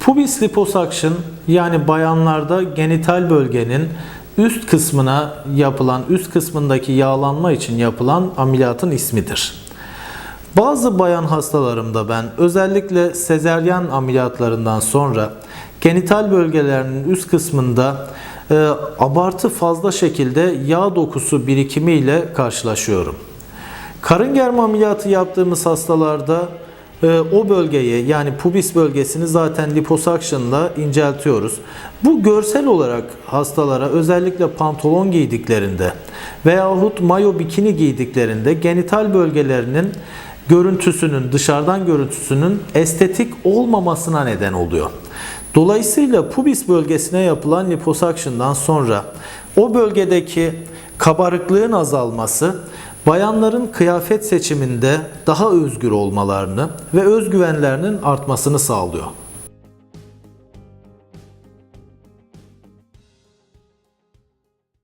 Pubis liposuction yani bayanlarda genital bölgenin üst kısmına yapılan, üst kısmındaki yağlanma için yapılan ameliyatın ismidir. Bazı bayan hastalarımda ben özellikle sezeryan ameliyatlarından sonra genital bölgelerinin üst kısmında e, abartı fazla şekilde yağ dokusu birikimiyle karşılaşıyorum. Karın germe ameliyatı yaptığımız hastalarda o bölgeyi yani pubis bölgesini zaten liposuction'la inceltiyoruz. Bu görsel olarak hastalara özellikle pantolon giydiklerinde veyahut mayo bikini giydiklerinde genital bölgelerinin görüntüsünün dışarıdan görüntüsünün estetik olmamasına neden oluyor. Dolayısıyla pubis bölgesine yapılan liposuction'dan sonra o bölgedeki kabarıklığın azalması bayanların kıyafet seçiminde daha özgür olmalarını ve özgüvenlerinin artmasını sağlıyor.